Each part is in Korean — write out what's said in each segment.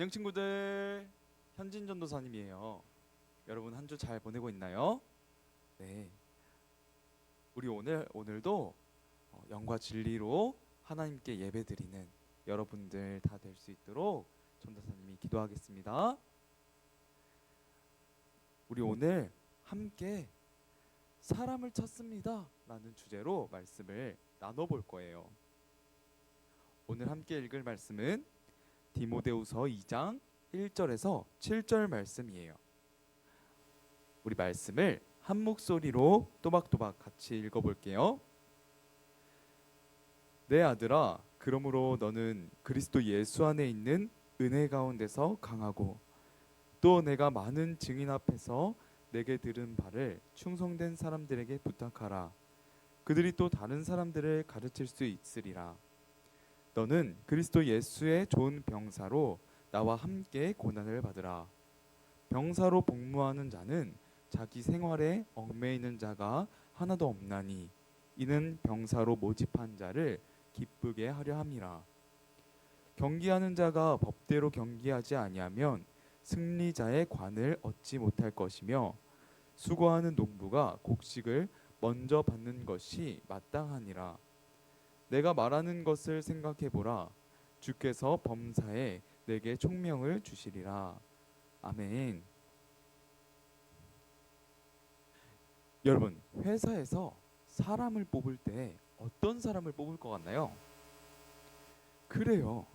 안녕 친구들. 현진 전도사님이에요. 여러분 한 주 잘 보내고 있나요? 네. 우리 오늘 오늘도 어, 영과 진리로 하나님께 예배드리는 여러분들 다 될 수 있도록 전도사님이 기도하겠습니다. 우리 오늘 함께 사람을 찾습니다라는 주제로 말씀을 나눠 볼 거예요. 오늘 함께 읽을 말씀은 디모데후서 2장 1절에서 7절 말씀이에요. 우리 말씀을 한 목소리로 또박또박 같이 읽어 볼게요. 내 아들아 그러므로 너는 그리스도 예수 안에 있는 은혜 가운데서 강하고 또 내가 많은 증인 앞에서 내게 들은 바를 충성된 사람들에게 부탁하라. 그들이 또 다른 사람들을 가르칠 수 있으리라. 너는 그리스도 예수의 좋은 병사로 나와 함께 고난을 받으라. 병사로 복무하는 자는 자기 생활에 얽매이는 자가 하나도 없나니 이는 병사로 모집한 자를 기쁘게 하려 함이라. 경기하는 자가 법대로 경기하지 아니하면 승리자의 관을 얻지 못할 것이며 수고하는 농부가 곡식을 먼저 받는 것이 마땅하니라. 내가 말하는 것을 생각해 보라. 주께서 범사에 내게 총명을 주시리라. 아멘. 여러분, 회사에서 사람을 뽑을 때 어떤 사람을 뽑을 것 같나요? 그래요.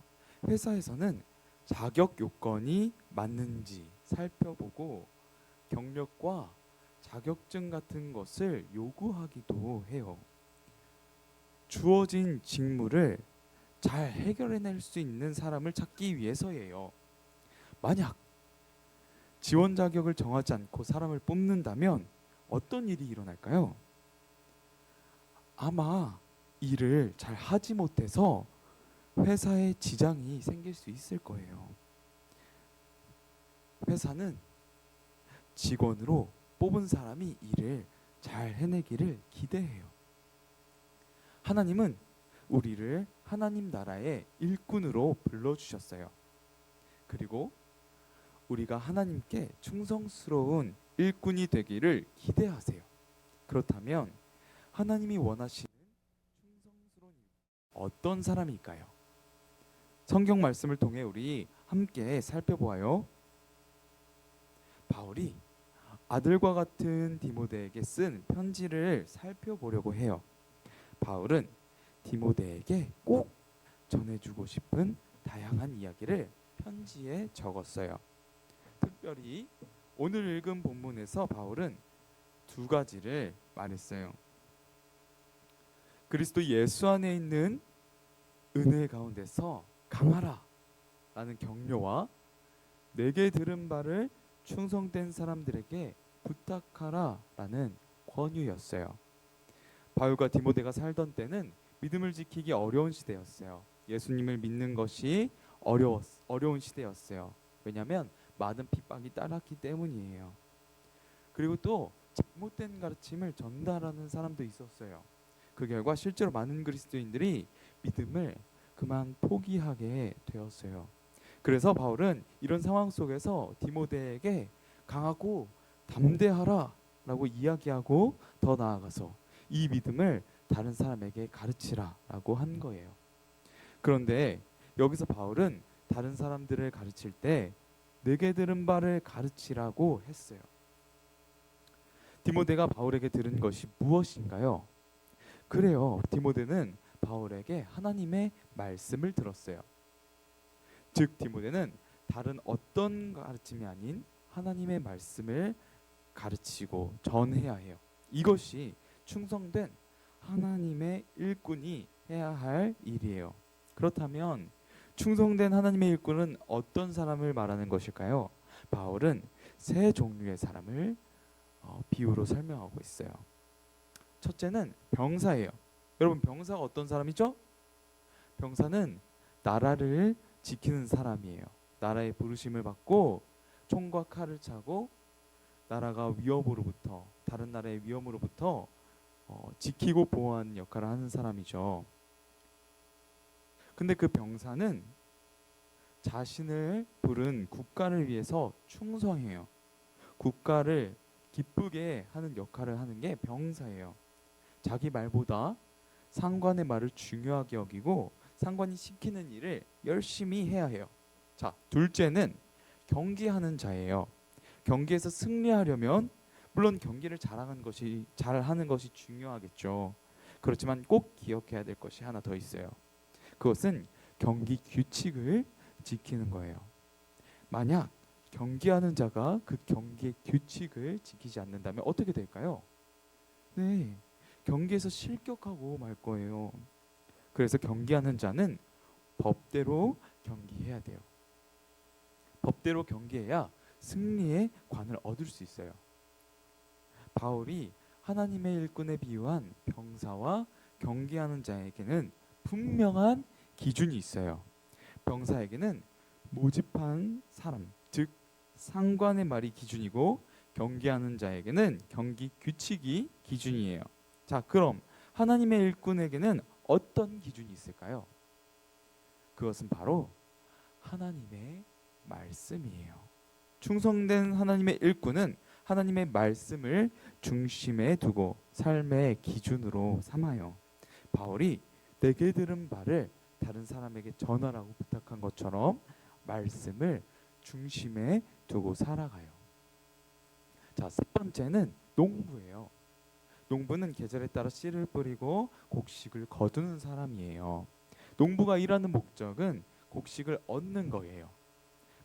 회사에서는 자격 요건이 맞는지 살펴보고 경력과 자격증 같은 것을 요구하기도 해요. 주어진 직무를 잘 해결해낼 수 있는 사람을 찾기 위해서예요. 만약 지원 자격을 정하지 않고 사람을 뽑는다면 어떤 일이 일어날까요? 아마 일을 잘 하지 못해서 회사에 지장이 생길 수 있을 거예요. 회사는 직원으로 뽑은 사람이 일을 잘 해내기를 기대해요. 하나님은 우리를 하나님 나라의 일꾼으로 불러주셨어요. 그리고 우리가 하나님께 충성스러운 일꾼이 되기를 기대하세요. 그렇다면 하나님이 원하시는 충성스러운 어떤 사람일까요? 성경 말씀을 통해 우리 함께 살펴보아요. 바울이 아들과 같은 디모데에게 쓴 편지를 살펴보려고 해요. 바울은 디모데에게 꼭 전해주고 싶은 다양한 이야기를 편지에 적었어요. 특별히 오늘 읽은 본문에서 바울은 두 가지를 말했어요. 그리스도 예수 안에 있는 은혜 가운데서 강하라 라는 격려와 내게 들은 바를 충성된 사람들에게 부탁하라 라는 권유였어요. 바울과 디모데가 살던 때는 믿음을 지키기 어려운 시대였어요. 예수님을 믿는 것이 어려웠, 어려운 시대였어요. 왜냐하면 많은 핍박이 따랐기 때문이에요. 그리고 또 잘못된 가르침을 전달하는 사람도 있었어요. 그 결과 실제로 많은 그리스도인들이 믿음을 그만 포기하게 되었어요. 그래서 바울은 이런 상황 속에서 디모데에게 강하고 담대하라라고 이야기하고 더 나아가서 이 믿음을 다른 사람에게 가르치라라고 한 거예요. 그런데 여기서 바울은 다른 사람들을 가르칠 때 내게 들은 바를 가르치라고 했어요. 디모데가 바울에게 들은 것이 무엇인가요? 그래요. 디모데는 바울에게 하나님의 말씀을 들었어요. 즉 디모데는 다른 어떤 가르침이 아닌 하나님의 말씀을 가르치고 전해야 해요. 이것이 충성된 하나님의 일꾼이 해야 할 일이에요. 그렇다면 충성된 하나님의 일꾼은 어떤 사람을 말하는 것일까요? 바울은 세 종류의 사람을 어, 비유로 설명하고 있어요. 첫째는 병사예요. 여러분 병사가 어떤 사람이죠? 병사는 나라를 지키는 사람이에요. 나라의 부르심을 받고 총과 칼을 차고 나라가 위협으로부터 다른 나라의 위험으로부터 어, 지키고 보호하는 역할을 하는 사람이죠. 근데 그 병사는 자신을 부른 국가를 위해서 충성해요. 국가를 기쁘게 하는 역할을 하는 게 병사예요. 자기 말보다 상관의 말을 중요하게 여기고 상관이 시키는 일을 열심히 해야 해요. 자, 둘째는 경기하는 자예요. 경기에서 승리하려면 물론 경기를 잘하는 것이 잘하는 것이 중요하겠죠. 그렇지만 꼭 기억해야 될 것이 하나 더 있어요. 그것은 경기 규칙을 지키는 거예요. 만약 경기하는 자가 그 경기의 규칙을 지키지 않는다면 어떻게 될까요? 네, 경기에서 실격하고 말 거예요. 그래서 경기하는 자는 법대로 경기해야 돼요. 법대로 경기해야 승리의 관을 얻을 수 있어요. 바울이 하나님의 일꾼에 비유한 병사와 경기하는 자에게는 분명한 기준이 있어요. 병사에게는 모집한 사람, 즉 상관의 말이 기준이고 경기하는 자에게는 경기 규칙이 기준이에요. 자, 그럼 하나님의 일꾼에게는 어떤 기준이 있을까요? 그것은 바로 하나님의 말씀이에요. 충성된 하나님의 일꾼은 하나님의 말씀을 중심에 두고 삶의 기준으로 삼아요. 바울이 내게 들은 바를 다른 사람에게 전하라고 부탁한 것처럼 말씀을 중심에 두고 살아가요. 자, 세 번째는 농부예요. 농부는 계절에 따라 씨를 뿌리고 곡식을 거두는 사람이에요. 농부가 일하는 목적은 곡식을 얻는 거예요.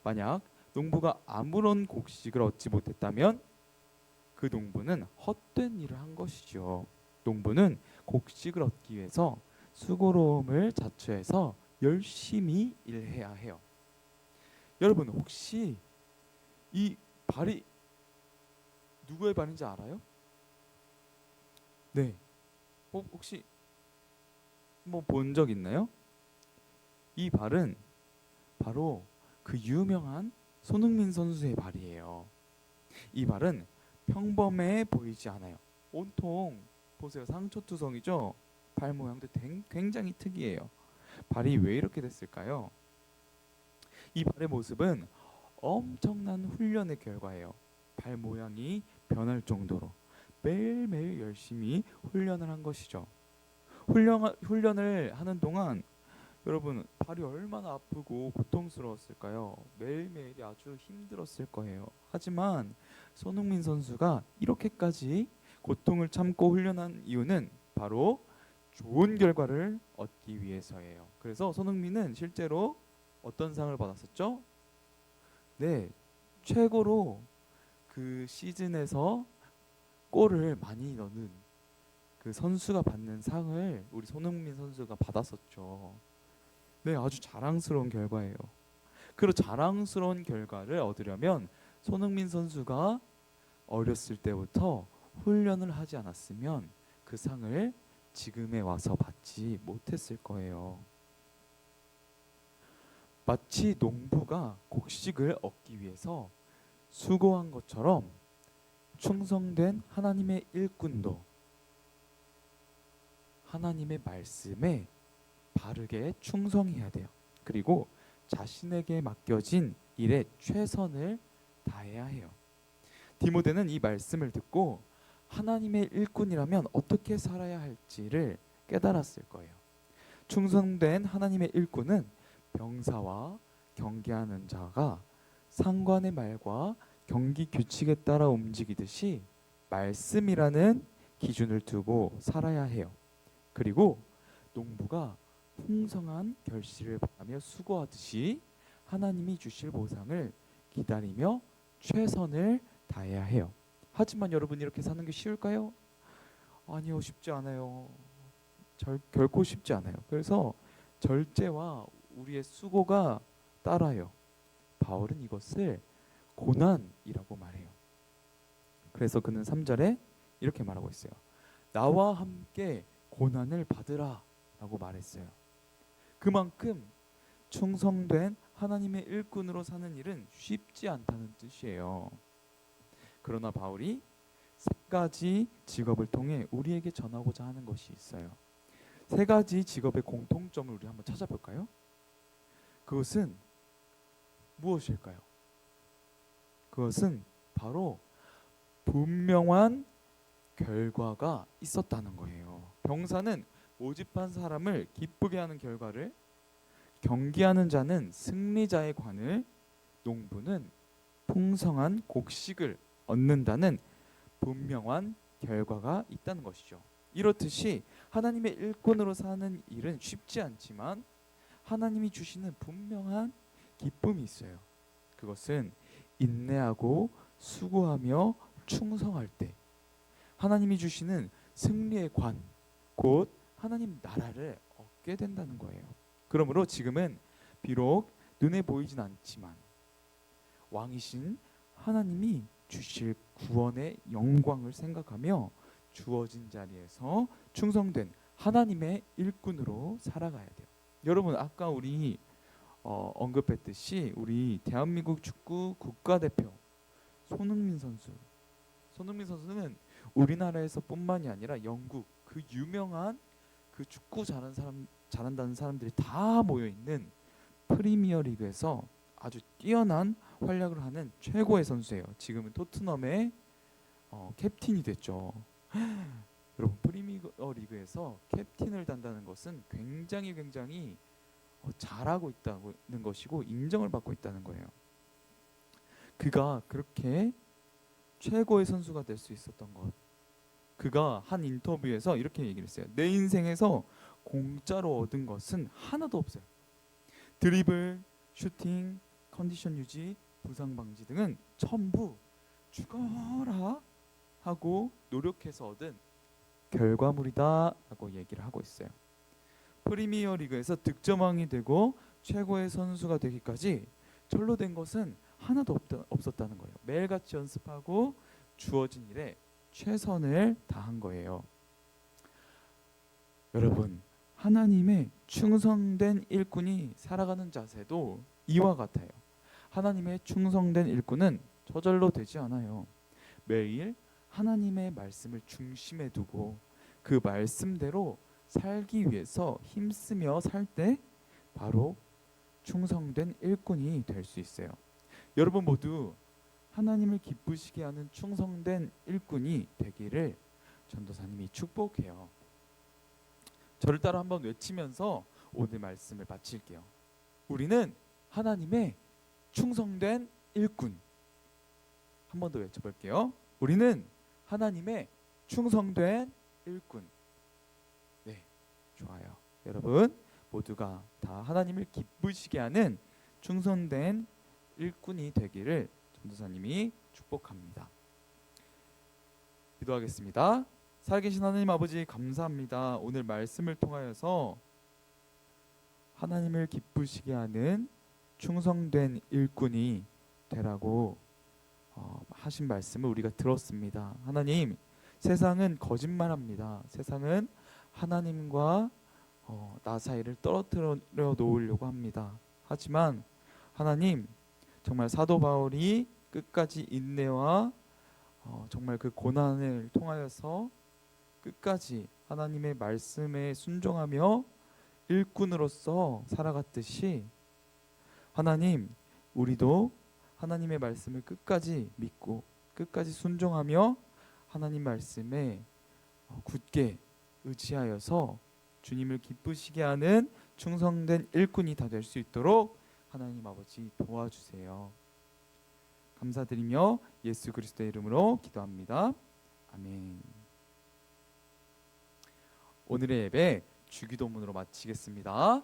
만약 농부가 아무런 곡식을 얻지 못했다면 그 농부는 헛된 일을 한 것이죠. 농부는 곡식을 얻기 위해서 수고로움을 자처해서 열심히 일해야 해요. 여러분 혹시 이 발이 누구의 발인지 알아요? 네. 혹- 혹시 뭐 본 적 있나요? 이 발은 바로 그 유명한 손흥민 선수의 발이에요. 이 발은 평범해 보이지 않아요. 온통 보세요. 상처투성이죠. 발 모양도 댕- 굉장히 특이해요. 발이 왜 이렇게 됐을까요? 이 발의 모습은 엄청난 훈련의 결과예요. 발 모양이 변할 정도로 매일매일 열심히 훈련을 한 것이죠. 훈련 훈련을 하는 동안 여러분 발이 얼마나 아프고 고통스러웠을까요? 매일매일이 아주 힘들었을 거예요. 하지만 손흥민 선수가 이렇게까지 고통을 참고 훈련한 이유는 바로 좋은 결과를 얻기 위해서예요. 그래서 손흥민은 실제로 어떤 상을 받았었죠? 네, 최고로 그 시즌에서 골을 많이 넣는 그 선수가 받는 상을 우리 손흥민 선수가 받았었죠. 네, 아주 자랑스러운 결과예요. 그리고 자랑스러운 결과를 얻으려면 손흥민 선수가 어렸을 때부터 훈련을 하지 않았으면 그 상을 지금에 와서 받지 못했을 거예요. 마치 농부가 곡식을 얻기 위해서 수고한 것처럼 충성된 하나님의 일꾼도 하나님의 말씀에 바르게 충성해야 돼요. 그리고 자신에게 맡겨진 일에 최선을 다해야 해요. 디모데는 이 말씀을 듣고 하나님의 일꾼이라면 어떻게 살아야 할지를 깨달았을 거예요. 충성된 하나님의 일꾼은 병사와 경계하는 자가 상관의 말과 경기 규칙에 따라 움직이듯이 말씀이라는 기준을 두고 살아야 해요. 그리고 농부가 풍성한 결실을 바라며 수고하듯이 하나님이 주실 보상을 기다리며 최선을 다해야 해요. 하지만 여러분 이렇게 사는 게 쉬울까요? 아니요, 쉽지 않아요. 절, 결코 쉽지 않아요. 그래서 절제와 우리의 수고가 따라요. 바울은 이것을 고난이라고 말해요. 그래서 그는 3절에 이렇게 말하고 있어요. 나와 함께 고난을 받으라 라고 말했어요. 그만큼 충성된 하나님의 일꾼으로 사는 일은 쉽지 않다는 뜻이에요. 그러나 바울이 세 가지 직업을 통해 우리에게 전하고자 하는 것이 있어요. 세 가지 직업의 공통점을 우리 한번 찾아볼까요? 그것은 무엇일까요? 그것은 바로 분명한 결과가 있었다는 거예요. 병사는 모집한 사람을 기쁘게 하는 결과를 경기하는 자는 승리자의 관을 농부는 풍성한 곡식을 얻는다는 분명한 결과가 있다는 것이죠. 이렇듯이 하나님의 일꾼으로 사는 일은 쉽지 않지만 하나님이 주시는 분명한 기쁨이 있어요. 그것은 인내하고 수고하며 충성할 때 하나님이 주시는 승리의 관, 곧 하나님 나라를 얻게 된다는 거예요. 그러므로 지금은 비록 눈에 보이진 않지만 왕이신 하나님이 주실 구원의 영광을 생각하며 주어진 자리에서 충성된 하나님의 일꾼으로 살아가야 돼요. 여러분 아까 우리 어, 언급했듯이 우리 대한민국 축구 국가대표 손흥민 선수 손흥민 선수는 우리나라에서뿐만이 아니라 영국 그 유명한 그 축구 잘하는 사람 잘한다는 사람들이 다 모여 있는 프리미어 리그에서 아주 뛰어난 활약을 하는 최고의 선수예요. 지금은 토트넘의 어, 캡틴이 됐죠. 여러분 프리미어 리그에서 캡틴을 단다는 것은 굉장히 굉장히 어, 잘하고 있다는 것이고 인정을 받고 있다는 거예요. 그가 그렇게 최고의 선수가 될 수 있었던 것. 그가 한 인터뷰에서 이렇게 얘기를 했어요. 내 인생에서 공짜로 얻은 것은 하나도 없어요. 드리블, 슈팅, 컨디션 유지, 부상 방지 등은 전부 죽어라 하고 노력해서 얻은 결과물이다라고 얘기를 하고 있어요. 프리미어 리그에서 득점왕이 되고 최고의 선수가 되기까지 절로 된 것은 하나도 없다, 없었다 는 거예요. 매일같이 연습하고 주어진 일에 최선을 다한 거예요. 여러분, 하나님의 충성된 일꾼이 살아가는 자세도 이와 같아요. 하나님의 충성된 일꾼은 저절로 되지 않아요. 매일 하나님의 말씀을 중심에 두고 그 말씀대로 살기 위해서 힘쓰며 살 때 바로 충성된 일꾼이 될 수 있어요. 여러분 모두 하나님을 기쁘시게 하는 충성된 일꾼이 되기를 전도사님이 축복해요. 저를 따라 한번 외치면서 오늘 말씀을 마칠게요. 우리는 하나님의 충성된 일꾼. 한 번 더 외쳐볼게요. 우리는 하나님의 충성된 일꾼. 네, 좋아요. 여러분 모두가 다 하나님을 기쁘시게 하는 충성된 일꾼이 되기를 전도사님이 축복합니다. 기도하겠습니다. 살아계신 하나님 아버지 감사합니다. 오늘 말씀을 통하여서 하나님을 기쁘시게 하는 충성된 일꾼이 되라고 어, 하신 말씀을 우리가 들었습니다. 하나님, 세상은 거짓말합니다. 세상은 하나님과 어, 나 사이를 떨어뜨려 놓으려고 합니다. 하지만 하나님, 정말 사도 바울이 끝까지 인내와 어, 정말 그 고난을 통하여서 끝까지 하나님의 말씀에 순종하며 일꾼으로서 살아갔듯이 하나님 우리도 하나님의 말씀을 끝까지 믿고 끝까지 순종하며 하나님 말씀에 어, 굳게 의지하여서 주님을 기쁘시게 하는 충성된 일꾼이 다 될 수 있도록 하나님 아버지 도와주세요. 감사드리며 예수 그리스도의 이름으로 기도합니다. 아멘. 오늘의 예배 주기도문으로 마치겠습니다.